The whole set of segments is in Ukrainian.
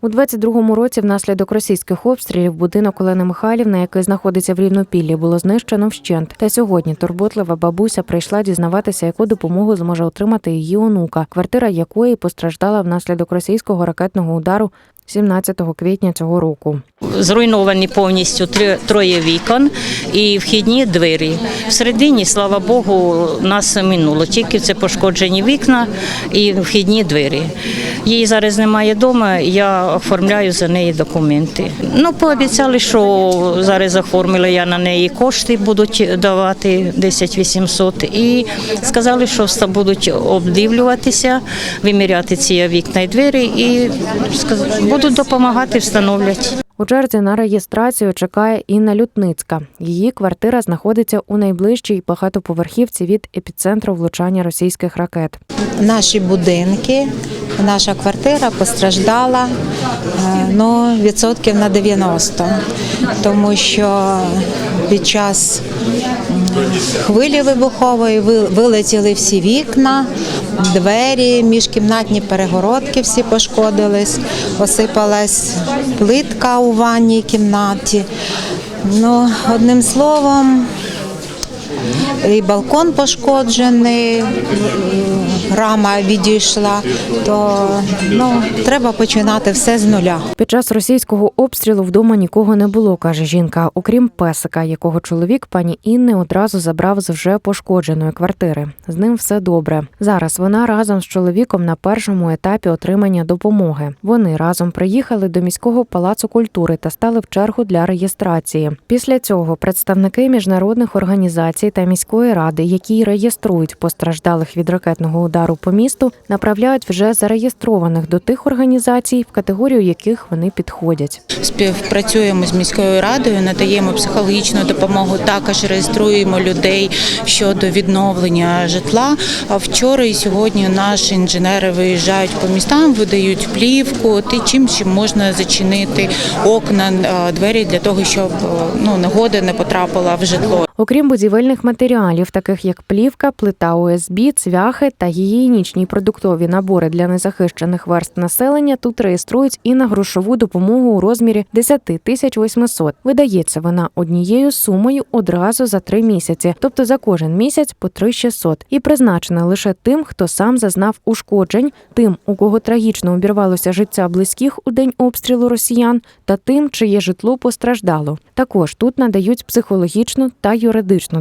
У 22-му році внаслідок російських обстрілів будинок Олени Михайлівни, який знаходиться в Рівнопіллі, було знищено вщент. Та сьогодні турботлива бабуся прийшла дізнаватися, яку допомогу зможе отримати її онука, квартира якої постраждала внаслідок російського ракетного удару 17 квітня цього року. Зруйновані повністю три, троє вікон і вхідні двері. Всередині, слава Богу, нас минуло. Тільки це пошкоджені вікна і вхідні двері. Її зараз немає вдома, я оформляю за неї документи. Ну, пообіцяли, що зараз оформили я на неї кошти, будуть давати 10 800. І сказали, що будуть обдивлюватися, виміряти ці вікна і двері і сказ- будуть допомагати встановлювати. У черзі на реєстрацію чекає Інна Лютницька. Її квартира знаходиться у найближчій багатоповерхівці від епіцентру влучання російських ракет. Наші будинки, наша квартира постраждала е, ну, відсотків на 90, тому що під час хвилі вибухової вилетіли всі вікна, двері, міжкімнатні перегородки всі пошкодились, осипалась плитка у ванній кімнаті. Ну, одним словом, і балкон пошкоджений, рама відійшла, то ну, треба починати все з нуля. Під час російського обстрілу вдома нікого не було, каже жінка, окрім песика, якого чоловік пані Інни одразу забрав з вже пошкодженої квартири. З ним все добре. Зараз вона разом з чоловіком на першому етапі отримання допомоги. Вони разом приїхали до міського палацу культури та стали в чергу для реєстрації. Після цього представники міжнародних організацій та міської ради, які реєструють постраждалих від ракетного удару по місту, направляють вже зареєстрованих до тих організацій, в категорію яких вони підходять. Співпрацюємо з міською радою, надаємо психологічну допомогу. Також реєструємо людей щодо відновлення житла. Вчора і сьогодні наші інженери виїжджають по містам, видають плівку, ти чим чим можна зачинити окна, двері для того, щоб ну негода не потрапила в житло. Окрім будівельних матеріалів, таких як плівка, плита ОСБ, цвяхи та гігієнічні продуктові набори для незахищених верст населення, тут реєструють і на грошову допомогу у розмірі 10 тисяч 800. Видається вона однією сумою одразу за три місяці, тобто за кожен місяць по 3600. і призначена лише тим, хто сам зазнав ушкоджень, тим, у кого трагічно обірвалося життя близьких у день обстрілу росіян, та тим, чиє житло постраждало. Також тут надають психологічну та юридичну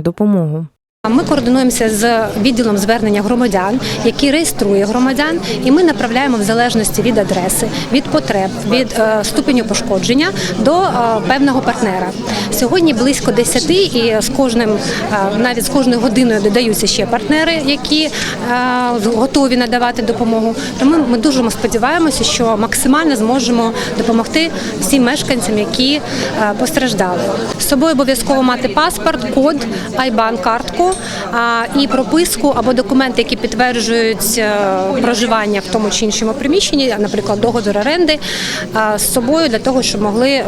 допомогу. Ми координуємося з відділом звернення громадян, який реєструє громадян, і ми направляємо в залежності від адреси, від потреб, від е, ступеню пошкодження до е, певного партнера. Сьогодні близько 10 і з кожним, е, навіть з кожною годиною додаються ще партнери, які готові надавати допомогу. Тому ми дуже сподіваємося, що максимально зможемо допомогти всім мешканцям, які постраждали. З собою обов'язково мати паспорт, код, айбан картку і прописку або документи, які підтверджують е, проживання в тому чи іншому приміщенні, наприклад, договір оренди з собою для того, щоб могли е,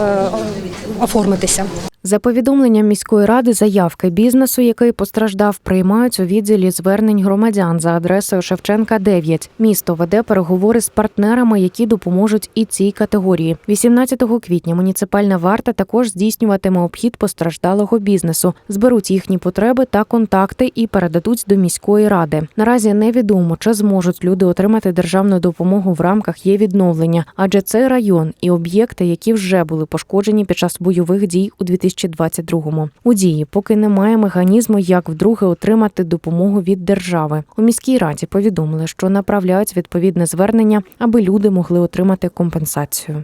оформитися. За повідомленням міської ради, заявки бізнесу, який постраждав, приймають у відділі звернень громадян за адресою Шевченка 9. Місто веде переговори з партнерами, які допоможуть і цій категорії. 18 квітня муніципальна варта також здійснюватиме обхід постраждалого бізнесу, зберуть їхні потреби та контакти і передадуть до міської ради. Наразі невідомо, чи зможуть люди отримати державну допомогу в рамках є відновлення, адже це район і об'єкти, які вже були пошкоджені під час бойових дій у 2022-му. У дії поки немає механізму, як вдруге отримати допомогу від держави. У міській раді повідомили, що направляють відповідне звернення, аби люди могли отримати компенсацію.